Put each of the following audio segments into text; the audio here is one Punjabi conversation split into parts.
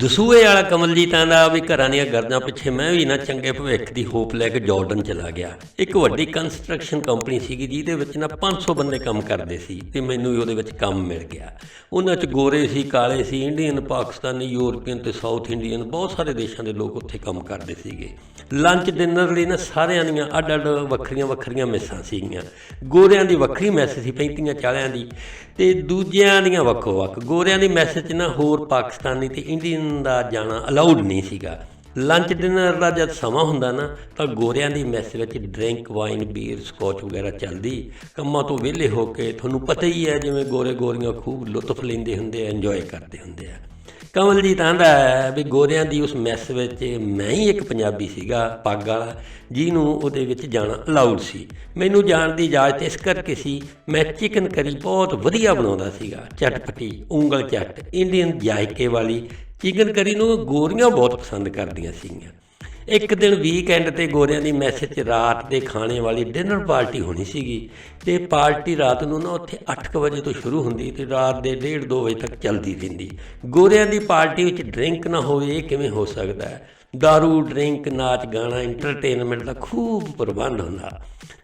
ਦਸੂਏ ਵਾਲਾ ਕਮਲਜੀਤਾਂ ਦਾ ਵੀ ਘਰਾਂ ਦੀਆਂ ਗਰਦਾਂ ਪਿੱਛੇ ਮੈਂ ਵੀ ਨਾ ਚੰਗੇ ਭਵਿੱਖ ਦੀ ਹੋਪ ਲੈ ਕੇ ਜਾਰਡਨ ਚਲਾ ਗਿਆ। ਇੱਕ ਵੱਡੀ ਕੰਸਟਰਕਸ਼ਨ ਕੰਪਨੀ ਸੀਗੀ ਜਿਹਦੇ ਵਿੱਚ ਨਾ 500 ਬੰਦੇ ਕੰਮ ਕਰਦੇ ਸੀ ਤੇ ਮੈਨੂੰ ਵੀ ਉਹਦੇ ਵਿੱਚ ਕੰਮ ਮਿਲ ਗਿਆ। ਉਹਨਾਂ 'ਚ ਗੋਰੇ ਸੀ, ਕਾਲੇ ਸੀ ਇੰਡੀਅਨ ਪਾਕਿਸਤਾਨੀ ਯੂਰਪੀਅਨ ਤੇ ਸਾਊਥ ਇੰਡੀਅਨ ਬਹੁਤ ਸਾਰੇ ਦੇਸ਼ਾਂ ਦੇ ਲੋਕ ਉੱਥੇ ਕੰਮ ਕਰਦੇ ਸੀਗੇ। ਲੰਚ ਡਿਨਰ ਲਈ ਨਾ ਸਾਰਿਆਂ ਦੀਆਂ ਅੱਡ ਅੱਡ ਵੱਖਰੀਆਂ ਵੱਖਰੀਆਂ ਮੈਸਾਂ ਸੀਗੀਆਂ। ਗੋਰਿਆਂ ਦੀ ਵੱਖਰੀ ਮੈਸ ਸੀ 35 40 ਦੀ। ਤੇ ਦੂਜਿਆਂ ਦੀਆਂ ਵੱਖੋ ਵੱਖ ਗੋਰਿਆਂ ਦੀ ਮੈਸ 'ਚ ਨਾ ਹੋਰ ਪਾਕਿਸਤਾਨੀ ਤੇ ਇੰਡੀਅਨ ਦਾ ਜਾਣਾ ਅਲਾਉਡ ਨਹੀਂ ਸੀਗਾ। ਲੰਚ ਡਿਨਰ ਦਾ ਜਦ ਸਮਾਂ ਹੁੰਦਾ ਨਾ, ਤਾਂ ਗੋਰਿਆਂ ਦੀ ਮੈਸ ਵਿੱਚ ਡਰਿੰਕ, ਵਾਈਨ, ਬੀਅਰ, ਸਕੌਚ ਵਗੈਰਾ ਚੱਲਦੀ। ਕੰਮਾਂ ਤੋਂ ਵਿਹਲੇ ਹੋ ਕੇ, ਤੁਹਾਨੂੰ ਪਤਾ ਹੀ ਹੈ, ਜਿਵੇਂ ਗੋਰੇ ਗੋਰੀਆਂ ਖੂਬ ਲੁਤਫ ਲੈਂਦੇ ਹੁੰਦੇ ਆ, ਇੰਜੋਏ ਕਰਦੇ ਹੁੰਦੇ ਆ। ਕਮਲਜੀਤ ਆਂਦਾ ਹੈ ਵੀ ਗੋਰਿਆਂ ਦੀ ਉਸ ਮੈਸ ਵਿੱਚ ਮੈਂ ਹੀ ਇੱਕ ਪੰਜਾਬੀ ਸੀਗਾ, ਪੱਗ ਵਾਲਾ, ਜਿਹਨੂੰ ਉਹਦੇ ਵਿੱਚ ਜਾਣਾ ਅਲਾਉਡ ਸੀ। ਮੈਨੂੰ ਜਾਣ ਦੀ ਇਜਾਜ਼ਤ ਇਸ ਕਰਕੇ ਸੀ, ਮੈਂ ਚਿਕਨ ਕਰੀ ਬਹੁਤ ਵਧੀਆ ਬਣਾਉਂਦਾ ਸੀਗਾ, ਚਟਪਟੀ ਉਂਗਲ ਚੱਟ ਇੰਡੀਅਨ ਜਾਇਕੇ ਵਾਲੀ। ਚਿਕਨ ਕਰੀ ਨੂੰ ਗੋਰੀਆਂ ਬਹੁਤ ਪਸੰਦ ਕਰਦੀਆਂ ਸੀਗੀਆਂ। ਇੱਕ ਦਿਨ ਵੀਕਐਂਡ ਤੇ ਗੋਰਿਆਂ ਦੀ ਮੈਸੇਜ 'ਚ ਰਾਤ ਦੇ ਖਾਣੇ ਵਾਲੀ ਡਿਨਰ ਪਾਰਟੀ ਹੋਣੀ ਸੀਗੀ ਤੇ ਪਾਰਟੀ ਰਾਤ ਨੂੰ ਨਾ ਉੱਥੇ 8:00 ਵਜੇ ਤੋਂ ਸ਼ੁਰੂ ਹੁੰਦੀ ਤੇ ਰਾਤ ਦੇ 1:30 2 ਵਜੇ ਤੱਕ ਚੱਲਦੀ ਰਹਿੰਦੀ। ਗੋਰਿਆਂ ਦੀ ਪਾਰਟੀ ਵਿੱਚ ਡਰਿੰਕ ਨਾ ਹੋਵੇ, ਇਹ ਕਿਵੇਂ ਹੋ ਸਕਦਾ ਹੈ? ਦਾਰੂ ਡਰਿੰਕ ਨਾਚ ਗਾਣਾ ਐਂਟਰਟੇਨਮੈਂਟ ਦਾ ਖੂਬ ਪ੍ਰਬੰਧ ਹੁੰਦਾ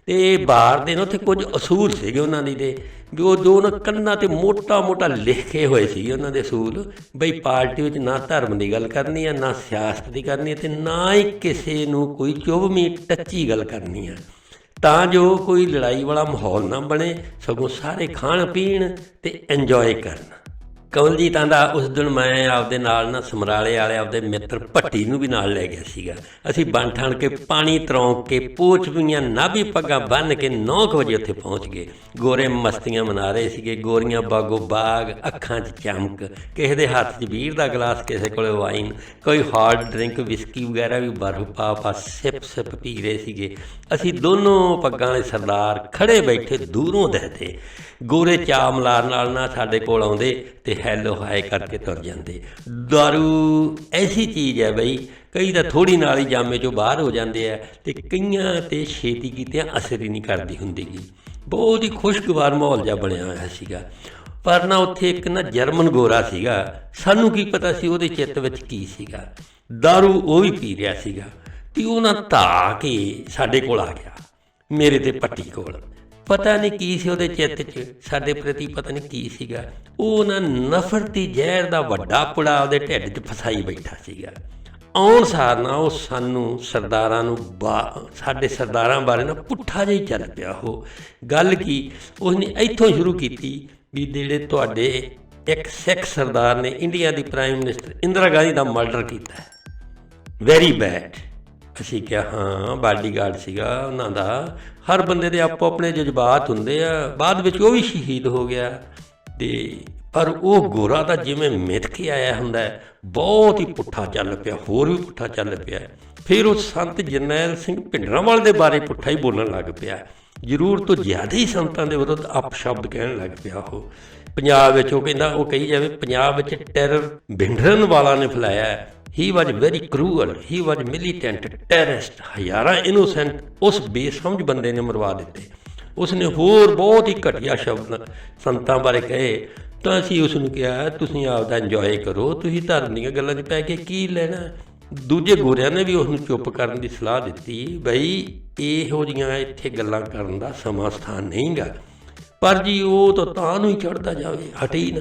ਤੇ ਬਾਹਰ ਦੇ ਨਾ ਉੱਥੇ ਕੁਝ ਅਸੂਲ ਸੀਗੇ ਉਹਨਾਂ ਦੀ ਦੇ ਵੀ ਉਹ ਜੋ ਨਾ ਕੰਨਾਂ ਤੇ ਮੋਟਾ ਮੋਟਾ ਲਿਖੇ ਹੋਏ ਸੀ ਉਹਨਾਂ ਦੇ ਅਸੂਲ ਬਈ ਪਾਰਟੀ ਵਿੱਚ ਨਾ ਧਰਮ ਦੀ ਗੱਲ ਕਰਨੀ ਹੈ ਨਾ ਸਿਆਸਤ ਦੀ ਕਰਨੀ ਹੈ ਤੇ ਨਾ ਹੀ ਕਿਸੇ ਨੂੰ ਕੋਈ ਚੁਭਵੀਂ ਟੱਚੀ ਗੱਲ ਕਰਨੀ ਹੈ ਤਾਂ ਜੋ ਕੋਈ ਲੜਾਈ ਵਾਲਾ ਮਾਹੌਲ ਨਾ ਬਣੇ ਸਗੋਂ ਸਾਰੇ ਖਾਣ ਪੀਣ ਤੇ ਇੰਜੋਏ ਕਰਨ ਕਮਲਜੀਤ ਆਂਦਾ, ਉਸ ਦਿਨ ਮੈਂ ਆਪਦੇ ਨਾਲ ਨਾ ਸਮਰਾਲੇ ਵਾਲੇ ਆਪਦੇ ਮਿੱਤਰ ਭੱਟੀ ਨੂੰ ਵੀ ਨਾਲ ਲੈ ਗਿਆ ਸੀਗਾ। ਅਸੀਂ ਬਣ ਠਣ ਕੇ ਪਾਣੀ ਤਰੌਂਕ ਕੇ ਪੋਚ ਪਈਆਂ ਨਾਭੀ ਪੱਗਾਂ ਬੰਨ ਕੇ 9 ਵਜੇ ਉੱਥੇ ਪਹੁੰਚ ਗਏ। ਗੋਰੇ ਮਸਤੀਆਂ ਮਨਾ ਰਹੇ ਸੀਗੇ। ਗੋਰੀਆਂ ਬਾਗੋ ਬਾਗ, ਅੱਖਾਂ 'ਚ ਚਮਕ, ਕਿਸੇ ਦੇ ਹੱਥ 'ਚ ਵੀਰ ਦਾ ਗਲਾਸ, ਕਿਸੇ ਕੋਲੇ ਵਾਈਨ, ਕੋਈ ਹਾਰਡ ਡਰਿੰਕ ਵਿਸਕੀ ਵਗੈਰਾ ਵੀ ਬਰਫ਼ ਪਾ ਪਾ ਸਿਪ ਸਿਪ ਪੀ ਰਹੇ ਸੀਗੇ। ਅਸੀਂ ਦੋਨੋਂ ਪੱਗਾਂ ਵਾਲੇ ਸਰਦਾਰ ਖੜੇ ਬੈਠੇ ਦੂਰੋਂ ਦੇਖਦੇ ਗੋਰੇ ਚਾਮਲਾਰ ਨਾਲ ਨਾ ਸਾਡੇ ਕੋਲ ਆਉਂਦੇ ਤੇ ਹੈਲੋ ਹਾਏ ਕਰਕੇ ਤੁਰ ਜਾਂਦੇ। ਦਾਰੂ ਐਸੀ ਚੀਜ਼ ਹੈ ਬਈ ਕਈ ਤਾਂ ਥੋੜੀ ਨਾਲ ਹੀ ਜਾਮੇ ਚੋਂ ਬਾਹਰ ਹੋ ਜਾਂਦੇ ਆ ਤੇ ਕਈਆਂ ਤੇ ਛੇਤੀ ਕੀਤਿਆਂ ਅਸਰ ਹੀ ਨਹੀਂ ਕਰਦੀ ਹੁੰਦੀਗੀ ਬਹੁਤ ਹੀ ਖੁਸ਼ਗਵਾਰ ਮਾਹੌਲ ਜਿਹਾ ਬਣਿਆ ਹੋਇਆ ਸੀਗਾ। ਪਰ ਨਾ ਉੱਥੇ ਇੱਕ ਨਾ ਜਰਮਨ ਗੋਰਾ ਸੀਗਾ ਸਾਨੂੰ ਕੀ ਪਤਾ ਸੀ ਉਹਦੇ ਚਿੱਤ ਵਿੱਚ ਕੀ ਸੀਗਾ। ਦਾਰੂ ਉਹ ਵੀ ਪੀ ਰਿਹਾ ਸੀਗਾ ਤੇ ਉਹ ਨਾ ਧਾ ਕੇ ਸਾਡੇ ਕੋਲ ਆ ਗਿਆ ਮੇਰੇ ਤੇ ਪੱਟੀ ਕੋਲ। ਪਤਾ ਨਹੀਂ ਕੀ ਸੀ ਉਹਦੇ ਚਿੱਤ 'ਚ, ਸਾਡੇ ਪ੍ਰਤੀ ਪਤਾ ਨਹੀਂ ਕੀ ਸੀਗਾ। ਉਹ ਨਾ ਨਫ਼ਰਤੀ ਜ਼ਹਿਰ ਦਾ ਵੱਡਾ ਪੁੜਾ ਉਹਦੇ ਢਿੱਡ 'ਚ ਫਸਾਈ ਬੈਠਾ ਸੀਗਾ। ਆਉਣ ਸਾਰ ਨਾ ਉਹ ਸਾਨੂੰ ਸਰਦਾਰਾਂ ਨੂੰ ਬਾ- ਸਾਡੇ ਸਰਦਾਰਾਂ ਬਾਰੇ ਨਾ ਪੁੱਠਾ ਜਿਹਾ ਹੀ ਚੱਲ ਪਿਆ ਉਹ। ਗੱਲ ਕੀ ਉਸਨੇ ਇੱਥੋਂ ਸ਼ੁਰੂ ਕੀਤੀ ਵੀ ਜਿਹੜੇ ਤੁਹਾਡੇ ਇੱਕ ਸਿੱਖ ਸਰਦਾਰ ਨੇ, ਇੰਡੀਆ ਦੀ ਪ੍ਰਾਈਮ ਮਿਨਿਸਟਰ ਇੰਦਰਾ ਗਾਂਧੀ ਦਾ ਮਰਡਰ ਕੀਤਾ। ਵੈਰੀ ਬੈਡ ਅਸੀਂ ਕਿਹਾ ਹਾਂ ਬਾਡੀਗਾਰਡ ਸੀਗਾ ਉਹਨਾਂ ਦਾ। ਹਰ ਬੰਦੇ ਦੇ ਆਪੋ ਆਪਣੇ ਜਜ਼ਬਾਤ ਹੁੰਦੇ ਆ, ਬਾਅਦ ਵਿੱਚ ਉਹ ਵੀ ਸ਼ਹੀਦ ਹੋ ਗਿਆ। ਤੇ ਪਰ ਉਹ ਗੋਰਾ ਦਾ ਜਿਵੇਂ ਮਿੱਥ ਕੇ ਆਇਆ ਹੁੰਦਾ ਬਹੁਤ ਹੀ ਪੁੱਠਾ ਚੱਲ ਪਿਆ, ਹੋਰ ਵੀ ਪੁੱਠਾ ਚੱਲ ਪਿਆ। ਫਿਰ ਉਹ ਸੰਤ ਜਰਨੈਲ ਸਿੰਘ ਭਿੰਡਰਾਂਵਾਲ ਦੇ ਬਾਰੇ ਪੁੱਠਾ ਹੀ ਬੋਲਣ ਲੱਗ ਪਿਆ। ਜ਼ਰੂਰ ਤੋਂ ਜ਼ਿਆਦਾ ਹੀ ਸੰਤਾਂ ਦੇ ਵਿਰੁੱਧ ਅਪਸ਼ਬਦ ਕਹਿਣ ਲੱਗ ਪਿਆ ਉਹ। ਪੰਜਾਬ ਵਿੱਚ ਉਹ ਕਹਿੰਦਾ, ਉਹ ਕਹੀ ਜਾਵੇ, ਪੰਜਾਬ ਵਿੱਚ ਟੈਰਰ ਭਿੰਡਰਨ ਵਾਲਾ ਨੇ ਫੈਲਾਇਆ ਹੀ ਵਾਜ ਵੈਰੀ ਕਰੂਅਲ ਹੀ ਵਾਜ ਮਿਲੀਟੈਂਟ ਟੈਰਰਿਸਟ ਹਜ਼ਾਰਾਂ ਇਨੋਸੈਂਟ ਉਸ ਬੇਸਮਝ ਬੰਦੇ ਨੇ ਮਰਵਾ ਦਿੱਤੇ ਉਸ ਨੇ ਹੋਰ ਬਹੁਤ ਹੀ ਘਟੀਆ ਸ਼ਬਦ ਸੰਤਾਂ ਬਾਰੇ ਕਹੇ ਤਾਂ ਅਸੀਂ ਉਸ ਨੂੰ ਕਿਹਾ ਤੁਸੀਂ ਆਪਦਾ ਇੰਜੋਏ ਕਰੋ ਤੁਸੀਂ ਧਰਮ ਦੀਆਂ ਗੱਲਾਂ 'ਚ ਪੈ ਕੇ ਕੀ ਲੈਣਾ ਦੂਜੇ ਗੋਰਿਆਂ ਨੇ ਵੀ ਉਸ ਨੂੰ ਚੁੱਪ ਕਰਨ ਦੀ ਸਲਾਹ ਦਿੱਤੀ ਬਈ ਇਹੋ ਜੀਆਂ ਇੱਥੇ ਗੱਲਾਂ ਕਰਨ ਦਾ ਸਮਾਂ ਸਥਾਨ ਨਹੀਂਗਾ ਪਰ ਜੀ ਉਹ ਤਾਂ ਤਾਂ ਨੂੰ ਹੀ ਚੜਦਾ ਜਾਵੇ ਹਟੇ ਹੀ ਨਾ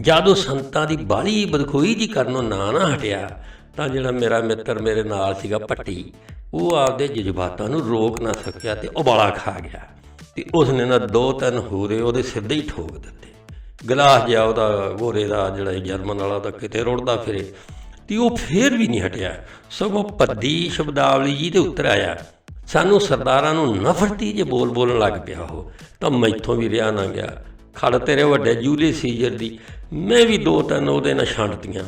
ਜਦ ਉਹ ਸੰਤਾਂ ਦੀ ਬਾਲੀ ਬਦਖੋਈ ਜੀ ਕਰਨੋਂ ਨਾ ਨਾ ਹਟਿਆ, ਤਾਂ ਜਿਹੜਾ ਮੇਰਾ ਮਿੱਤਰ ਮੇਰੇ ਨਾਲ ਸੀਗਾ ਪੱਟੀ ਉਹ ਆਪਦੇ ਜਜ਼ਬਾਤਾਂ ਨੂੰ ਰੋਕ ਨਾ ਸਕਿਆ ਤੇ ਉਬਾਲਾ ਖਾ ਗਿਆ ਤੇ ਉਸਨੇ ਨਾ ਦੋ ਤਿੰਨ ਹੋਰੇ ਉਹਦੇ ਸਿੱਧੇ ਹੀ ਠੋਕ ਦਿੱਤੇ। ਗਲਾਸ ਜਿਹਾ ਉਹਦਾ ਗੋਰੇ ਦਾ ਜਿਹੜਾ ਜਰਮਨ ਵਾਲਾ ਤਾਂ ਕਿਤੇ ਰੁੜਦਾ ਫਿਰੇ ਤੇ ਉਹ ਫੇਰ ਵੀ ਨਹੀਂ ਹਟਿਆ। ਸਗੋਂ ਪੱਦੀ ਸ਼ਬਦਾਵਲੀ ਜੀ ਤੇ ਉੱਤਰ ਆਇਆ, ਸਾਨੂੰ ਸਰਦਾਰਾਂ ਨੂੰ ਨਫ਼ਰਤੀ ਜੇ ਬੋਲ ਬੋਲਣ ਲੱਗ ਪਿਆ ਉਹ, ਤਾਂ ਮੈਥੋਂ ਵੀ ਰਿਆ ਨਾ ਗਿਆ। ਖੜ ਤੇਰੇ ਵੱਡੇ ਜੂਲੀ ਸੀਜਰ ਦੀ। ਮੈਂ ਵੀ ਦੋ ਤਿੰਨ ਉਹਦੇ ਨਾਲ ਛਾਂਟਤੀਆਂ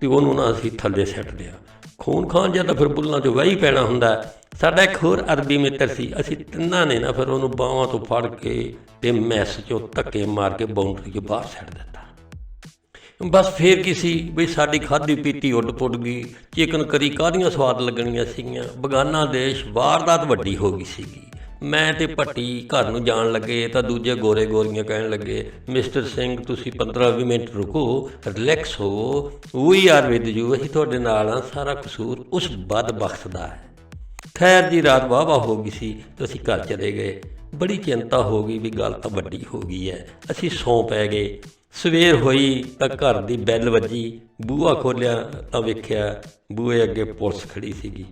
ਤੇ ਉਹਨੂੰ ਨਾ ਅਸੀਂ ਥੱਲੇ ਸੱਟ ਲਿਆ ਖੂਨ ਖਾਨ ਜਾਂ ਤਾਂ ਫਿਰ ਬੁੱਲਾਂ 'ਚੋਂ ਵਹੀ ਪੈਣਾ ਹੁੰਦਾ। ਸਾਡਾ ਇੱਕ ਹੋਰ ਅਰਬੀ ਮਿੱਤਰ ਸੀ। ਅਸੀਂ ਤਿੰਨਾਂ ਨੇ ਨਾ ਫਿਰ ਉਹਨੂੰ ਬਾਹਾਂ ਤੋਂ ਫੜ ਕੇ ਤੇ ਮੈਸ 'ਚੋਂ ਧੱਕੇ ਮਾਰ ਕੇ ਬਾਉਂਡਰੀ 'ਚ ਬਾਹਰ ਸੱਟ ਦਿੱਤਾ। ਬਸ ਫੇਰ ਕੀ ਸੀ ਵੀ ਸਾਡੀ ਖਾਦੀ ਪੀਤੀ ਉੱਡ ਪੁੱਡ ਗਈ। ਚਿਕਨ ਕਰੀ ਕਾਹਦੀਆਂ ਸਵਾਦ ਲੱਗਣੀਆਂ ਸੀਗੀਆਂ। ਬਗਾਨਾ ਦੇਸ਼ ਵਾਰਦਾਤ ਵੱਡੀ ਹੋ ਗਈ ਸੀਗੀ। ਮੈਂ ਤੇ ਭੱਟੀ ਘਰ ਨੂੰ ਜਾਣ ਲੱਗੇ ਤਾਂ ਦੂਜੇ ਗੋਰੇ ਗੋਰੀਆਂ ਕਹਿਣ ਲੱਗੇ, ਮਿਸਟਰ ਸਿੰਘ, ਤੁਸੀਂ 15-20 ਮਿੰਟ ਰੁਕੋ, ਰਿਲੈਕਸ ਹੋਵੋ ਵੀ ਆਰ ਵਿਦ ਯੂ ਅਸੀਂ ਤੁਹਾਡੇ ਨਾਲ ਆ ਸਾਰਾ ਕਸੂਰ ਉਸ ਬਦਬਖਤ ਦਾ ਹੈ। ਖੈਰ ਜੀ, ਰਾਤ ਵਾਹਵਾ ਹੋ ਗਈ ਸੀ ਤੇ ਅਸੀਂ ਘਰ ਚਲੇ ਗਏ। ਬੜੀ ਚਿੰਤਾ ਹੋ ਗਈ ਵੀ ਗੱਲ ਤਾਂ ਵੱਡੀ ਹੋ ਗਈ ਹੈ। ਅਸੀਂ ਸੌਂ ਪੈ ਗਏ। ਸਵੇਰ ਹੋਈ ਤਾਂ ਘਰ ਦੀ ਬੈਲ ਵੱਜੀ। ਬੂਹਾ ਖੋਲਿਆ ਤਾਂ ਵੇਖਿਆ ਬੂਹੇ ਅੱਗੇ ਪੁਲਿਸ ਖੜੀ ਸੀਗੀ।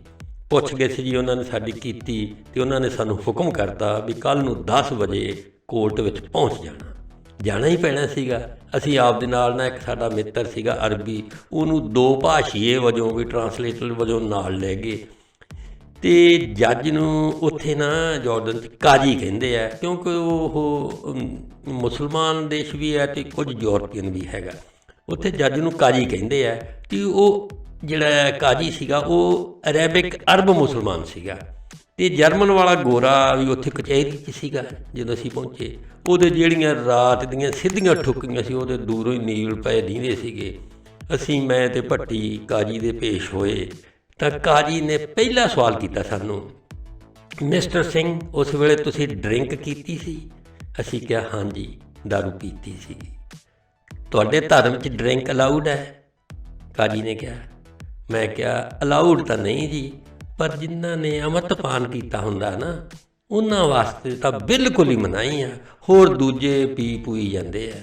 ਪੁੱਛ ਗਏ ਜੀ ਉਹਨਾਂ ਨੇ ਸਾਡੀ ਕੀਤੀ ਤੇ ਉਹਨਾਂ ਨੇ ਸਾਨੂੰ ਹੁਕਮ ਕਰਤਾ ਵੀ ਕੱਲ ਨੂੰ 10 ਵਜੇ ਕੋਰਟ ਵਿੱਚ ਪਹੁੰਚ ਜਾਣਾ। ਜਾਣਾ ਹੀ ਪੈਣਾ ਸੀਗਾ। ਅਸੀਂ ਆਪ ਦੇ ਨਾਲ ਨਾ ਇੱਕ ਸਾਡਾ ਮਿੱਤਰ ਸੀਗਾ ਅਰਬੀ, ਉਹਨੂੰ ਦੋ ਭਾਸ਼ੀਏ ਵਜੋਂ ਵੀ ਟਰਾਂਸਲੇਟਰ ਵਜੋਂ ਨਾਲ ਲੈ ਗਏ। ਤੇ ਜੱਜ ਨੂੰ ਉੱਥੇ ਨਾ ਜਾਰਡਨ 'ਚ ਕਾਜੀ ਕਹਿੰਦੇ ਆ, ਕਿਉਂਕਿ ਉਹ ਮੁਸਲਮਾਨ ਦੇਸ਼ ਵੀ ਹੈ ਤੇ ਕੁਝ ਯੂਰਪੀਅਨ ਵੀ ਹੈਗਾ। ਉੱਥੇ ਜੱਜ ਨੂੰ ਕਾਜੀ ਕਹਿੰਦੇ ਆ ਕਿ ਉਹ ਜਿਹੜਾ ਕਾਜੀ ਸੀਗਾ, ਉਹ ਅਰੇਬਿਕ ਅਰਬ ਮੁਸਲਮਾਨ ਸੀਗਾ। ਤੇ ਜਰਮਨ ਵਾਲਾ ਗੋਰਾ ਵੀ ਉੱਥੇ ਕਚਹਿਰੀ 'ਚ ਸੀਗਾ, ਜਦੋਂ ਅਸੀਂ ਪਹੁੰਚੇ। ਉਹਦੇ ਜਿਹੜੀਆਂ ਰਾਤ ਦੀਆਂ ਸਿੱਧੀਆਂ ਠੁੱਕੀਆਂ ਸੀ, ਉਹਦੇ ਦੂਰੋਂ ਹੀ ਨੀਲ ਪਏ ਦੀਂਦੇ ਸੀਗੇ। ਅਸੀਂ, ਮੈਂ ਤੇ ਭੱਟੀ ਕਾਜੀ ਦੇ ਪੇਸ਼ ਹੋਏ, ਤਾਂ ਕਾਜੀ ਨੇ ਪਹਿਲਾ ਸਵਾਲ ਕੀਤਾ ਸਾਨੂੰ, ਮਿਸਟਰ ਸਿੰਘ, ਉਸ ਵੇਲੇ ਤੁਸੀਂ ਡਰਿੰਕ ਕੀਤੀ ਸੀ? ਅਸੀਂ ਕਿਹਾ, ਹਾਂਜੀ, ਦਾਰੂ ਪੀਤੀ ਸੀ ਤੁਹਾਡੇ ਧਰਮ 'ਚ ਡਰਿੰਕ ਅਲਾਉਡ ਹੈ? ਕਾਜੀ ਨੇ ਕਿਹਾ ਮੈਂ ਕਿਹਾ ਅਲਾਉਡ ਤਾਂ ਨਹੀਂ ਜੀ ਪਰ ਜਿਨ੍ਹਾਂ ਨੇ ਅੰਮ੍ਰਿਤਪਾਨ ਕੀਤਾ ਹੁੰਦਾ ਨਾ ਉਹਨਾਂ ਵਾਸਤੇ ਤਾਂ ਬਿਲਕੁਲ ਹੀ ਮਨਾਹੀ ਆ। ਹੋਰ ਦੂਜੇ ਪੀ ਪੂਈ ਜਾਂਦੇ ਆ।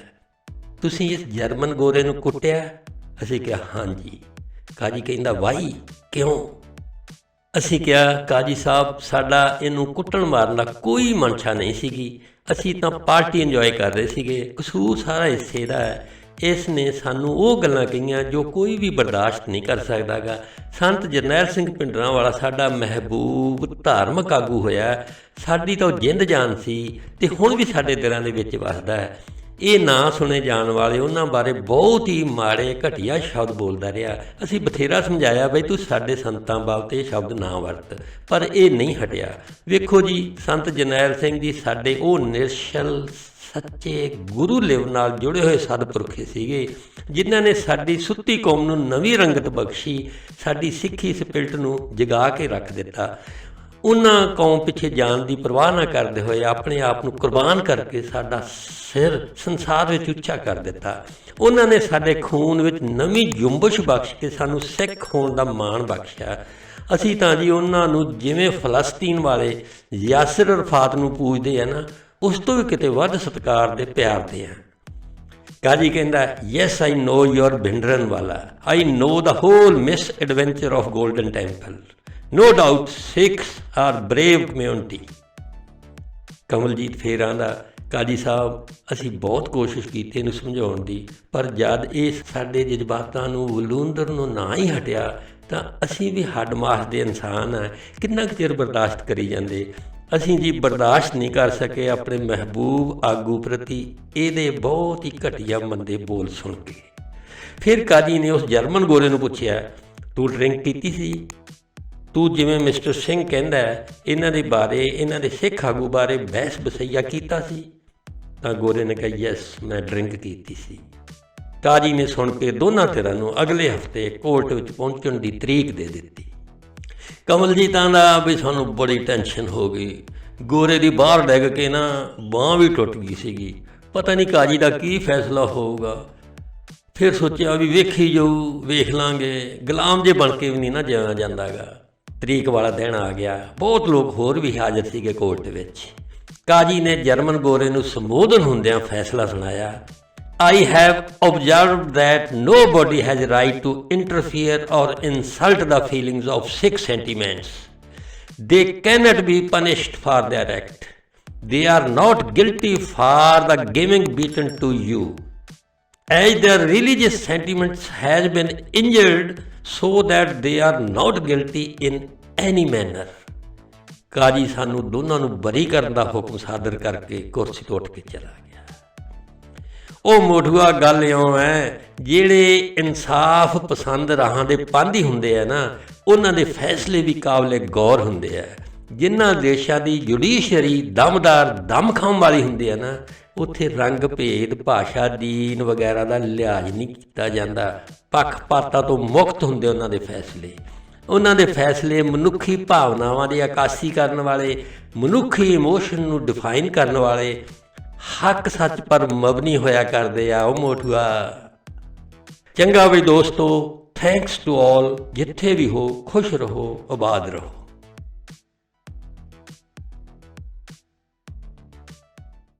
ਤੁਸੀਂ ਇਸ ਜਰਮਨ ਗੋਰੇ ਨੂੰ ਕੁੱਟਿਆ? ਅਸੀਂ ਕਿਹਾ ਹਾਂਜੀ। ਕਾਜੀ ਕਹਿੰਦਾ ਵਾਈ? ਕਿਉਂ? ਅਸੀਂ ਕਿਹਾ ਕਾਜੀ ਸਾਹਿਬ ਸਾਡਾ ਇਹਨੂੰ ਕੁੱਟਣ ਮਾਰਨ ਦਾ ਕੋਈ ਮਨਸ਼ਾ ਨਹੀਂ ਸੀਗੀ। ਅਸੀਂ ਤਾਂ ਪਾਰਟੀ ਇੰਜੋਏ ਕਰ ਰਹੇ ਸੀਗੇ। ਕਸੂਰ ਸਾਰਾ ਹਿੱਸੇ ਦਾ ਹੈ। ਇਸ ਨੇ ਸਾਨੂੰ ਉਹ ਗੱਲਾਂ ਕਹੀਆਂ ਜੋ ਕੋਈ ਵੀ ਬਰਦਾਸ਼ਤ ਨਹੀਂ ਕਰ ਸਕਦਾਗਾ। ਸੰਤ ਜਰਨੈਲ ਸਿੰਘ ਪਿੰਡਰਾਂ ਵਾਲਾ ਸਾਡਾ ਮਹਿਬੂਬ ਧਾਰਮਿਕ ਆਗੂ ਹੋਇਆ ਸਾਡੀ ਤਾਂ ਉਹ ਜਿੰਦ ਜਾਨ ਸੀ ਤੇ ਹੁਣ ਵੀ ਸਾਡੇ ਦਿਲਾਂ ਦੇ ਵਿੱਚ ਵਸਦਾ ਹੈ। ਇਹ ਨਾ ਸੁਣੇ ਜਾਣ ਵਾਲੇ ਉਹਨਾਂ ਬਾਰੇ ਬਹੁਤ ਹੀ ਮਾੜੇ ਘਟੀਆ ਸ਼ਬਦ ਬੋਲਦਾ ਰਿਹਾ। ਅਸੀਂ ਬਥੇਰਾ ਸਮਝਾਇਆ, ਬਈ ਤੂੰ ਸਾਡੇ ਸੰਤਾਂ ਬਾਬਤ ਇਹ ਸ਼ਬਦ ਨਾ ਵਰਤ। ਪਰ ਇਹ ਨਹੀਂ ਹਟਿਆ। ਵੇਖੋ ਜੀ, ਸੰਤ ਜਰਨੈਲ ਸਿੰਘ ਜੀ ਸਾਡੇ ਉਹ ਨਿਰਸ਼ਲ ਸੱਚੇ ਗੁਰੂ ਲਿਵ ਨਾਲ ਜੁੜੇ ਹੋਏ ਸਤਿਪੁਰਖੇ ਸੀਗੇ, ਜਿਨ੍ਹਾਂ ਨੇ ਸਾਡੀ ਸੁੱਤੀ ਕੌਮ ਨੂੰ ਨਵੀਂ ਰੰਗਤ ਬਖਸ਼ੀ, ਸਾਡੀ ਸਿੱਖੀ ਸਪਿਰਟ ਨੂੰ ਜਗਾ ਕੇ ਰੱਖ ਦਿੱਤਾ। ਉਹਨਾਂ ਕੌਮ ਪਿੱਛੇ ਜਾਣ ਦੀ ਪਰਵਾਹ ਨਾ ਕਰਦੇ ਹੋਏ ਆਪਣੇ ਆਪ ਨੂੰ ਕੁਰਬਾਨ ਕਰਕੇ ਸਾਡਾ ਸਿਰ ਸੰਸਾਰ ਵਿੱਚ ਉੱਚਾ ਕਰ ਦਿੱਤਾ। ਉਹਨਾਂ ਨੇ ਸਾਡੇ ਖੂਨ ਵਿੱਚ ਨਵੀਂ ਜੁੰਬਸ਼ ਬਖਸ਼ ਕੇ ਸਾਨੂੰ ਸਿੱਖ ਹੋਣ ਦਾ ਮਾਣ ਬਖਸ਼ਿਆ। ਅਸੀਂ ਤਾਂ ਜੀ ਉਹਨਾਂ ਨੂੰ ਜਿਵੇਂ ਫਲਸਤੀਨ ਵਾਲੇ ਯਾਸਰ ਰਫਾਤ ਨੂੰ ਪੂਜਦੇ ਆ ਨਾ ਉਸ ਤੋਂ ਵੀ ਕਿਤੇ ਵੱਧ ਸਤਿਕਾਰ ਦੇ ਪਿਆਰ ਦੇ ਆ। ਕਾਜੀ ਕਹਿੰਦਾ yes I know your Bhindranwala I know the whole misadventure of Golden Temple no doubt Sikhs are brave community Kamaljit ਫੇਰ ਆਂਦਾ, ਕਾਜੀ ਸਾਹਿਬ, ਅਸੀਂ ਬਹੁਤ ਕੋਸ਼ਿਸ਼ ਕੀਤੀ ਇਹਨੂੰ ਸਮਝਾਉਣ ਦੀ, ਪਰ ਜਦ ਇਹ ਸਾਡੇ ਜਜ਼ਬਾਤਾਂ ਨੂੰ ਵਲੂੰਦਰ ਨੂੰ ਨਾ ਹੀ ਹਟਿਆ, ਤਾਂ ਅਸੀਂ ਵੀ ਹੱਡ ਮਾਸ ਦੇ ਇਨਸਾਨ ਆ। ਕਿੰਨਾ ਕੁ ਚਿਰ ਬਰਦਾਸ਼ਤ ਕਰੀ ਜਾਂਦੇ? ਅਸੀਂ ਜੀ ਬਰਦਾਸ਼ਤ ਨਹੀਂ ਕਰ ਸਕੇ ਆਪਣੇ ਮਹਿਬੂਬ ਆਗੂ ਪ੍ਰਤੀ, ਇਹਦੇ ਬਹੁਤ ਹੀ ਘਟੀਆ ਮੰਦੇ ਬੋਲ ਸੁਣ ਕੇ। ਫਿਰ ਕਾਜੀ ਨੇ ਉਸ ਜਰਮਨ ਗੋਰੇ ਨੂੰ ਪੁੱਛਿਆ, ਤੂੰ ਡਰਿੰਕ ਕੀਤੀ ਸੀ? ਤੂੰ ਜਿਵੇਂ ਮਿਸਟਰ ਸਿੰਘ ਕਹਿੰਦਾ ਇਹਨਾਂ ਦੇ ਬਾਰੇ, ਇਹਨਾਂ ਦੇ ਸਿੱਖ ਆਗੂ ਬਾਰੇ ਬਹਿਸ ਬਸਈਆ ਕੀਤਾ ਸੀ? ਤਾਂ ਗੋਰੇ ਨੇ ਕਿਹਾ, ਯੈਸ, ਮੈਂ ਡਰਿੰਕ ਕੀਤੀ ਸੀ। ਕਾਜੀ ਨੇ ਸੁਣ ਕੇ ਦੋਨਾਂ ਧਿਰਾਂ ਨੂੰ ਅਗਲੇ ਹਫ਼ਤੇ ਕੋਰਟ ਵਿੱਚ ਪਹੁੰਚਣ ਦੀ ਤਰੀਕ ਦੇ ਦਿੱਤੀ। ਕਮਲਜੀਤਾਂ ਦਾ ਵੀ ਸਾਨੂੰ ਬੜੀ ਟੈਨਸ਼ਨ ਹੋ ਗਈ। ਗੋਰੇ ਦੀ ਬਾਹਰ ਡਿੱਗ ਕੇ ਨਾ ਬਾਹ ਵੀ ਟੁੱਟ ਗਈ ਸੀਗੀ। ਪਤਾ ਨਹੀਂ ਕਾਜੀ ਦਾ ਕੀ ਫੈਸਲਾ ਹੋਊਗਾ। ਫਿਰ ਸੋਚਿਆ ਵੀ ਵੇਖੀ ਜਾਊ, ਵੇਖ ਲਾਂਗੇ। ਗੁਲਾਮ ਜੇ ਬਣ ਕੇ ਵੀ ਨਹੀਂ ਨਾ ਜਾਇਆ ਜਾਂਦਾਗਾ। ਤਰੀਕ ਵਾਲਾ ਦਿਨ ਆ ਗਿਆ। ਬਹੁਤ ਲੋਕ ਹੋਰ ਵੀ ਹਾਜ਼ਰ ਸੀਗੇ ਕੋਰਟ ਵਿੱਚ। ਕਾਜੀ ਨੇ ਜਰਮਨ ਗੋਰੇ ਨੂੰ ਸੰਬੋਧਨ ਹੁੰਦਿਆਂ ਫੈਸਲਾ ਸੁਣਾਇਆ। I have observed that nobody has right to interfere or insult the feelings of Sikh sentiments. They cannot be punished for their act. They are not guilty for the giving beaten to you. As their religious sentiments has been injured, so that they are not guilty in any manner. ਕਾਜੀ ਸਾਨੂੰ ਦੋਨਾਂ ਨੂੰ ਬਰੀ ਕਰਨ ਦਾ ਹੁਕਮ ਸਾਦਰ ਕਰਕੇ ਕੁਰਸੀ ਤੋਂ ਉੱਠ ਕੇ ਚਲਾ ਗਿਆ ਉਹ ਮੋਢੂਆ ਗੱਲ ਇਉਂ ਹੈ, ਜਿਹੜੇ ਇਨਸਾਫ ਪਸੰਦ ਰਾਹਾਂ ਦੇ ਪਾਂਧੀ ਹੁੰਦੇ ਆ ਨਾ, ਉਹਨਾਂ ਦੇ ਫੈਸਲੇ ਵੀ ਕਾਬਲੇ ਗੌਰ ਹੁੰਦੇ ਆ। ਜਿਨ੍ਹਾਂ ਦੇਸ਼ਾਂ ਦੀ ਜੁਡੀਸ਼ਰੀ ਦਮਦਾਰ ਦਮਖਮ ਵਾਲੀ ਹੁੰਦੀ ਹੈ ਨਾ, ਉੱਥੇ ਰੰਗ ਭੇਦ, ਭਾਸ਼ਾ, ਦੀਨ ਵਗੈਰਾ ਦਾ ਲਿਹਾਜ਼ ਨਹੀਂ ਕੀਤਾ ਜਾਂਦਾ। ਪੱਖਪਾਤਾਂ ਤੋਂ ਮੁਕਤ ਹੁੰਦੇ ਉਹਨਾਂ ਦੇ ਫੈਸਲੇ। ਉਹਨਾਂ ਦੇ ਫੈਸਲੇ ਮਨੁੱਖੀ ਭਾਵਨਾਵਾਂ ਦੀ ਆਕਾਸ਼ੀ ਕਰਨ ਵਾਲੇ, ਮਨੁੱਖੀ ਇਮੋਸ਼ਨ ਨੂੰ ਡਿਫਾਈਨ ਕਰਨ ਵਾਲੇ ਹੱਕ ਸੱਚ ਪਰ ਮਬਨੀ ਹੋਇਆ ਕਰਦੇ ਆ ਉਹ ਮੋਠੂਆ ਚੰਗਾ ਵੀ ਦੋਸਤੋ ਥੈਂਕਸ ਟੂ ਆਲ ਜਿੱਥੇ ਵੀ ਹੋ, ਖੁਸ਼ ਰਹੋ, ਆਬਾਦ ਰਹੋ।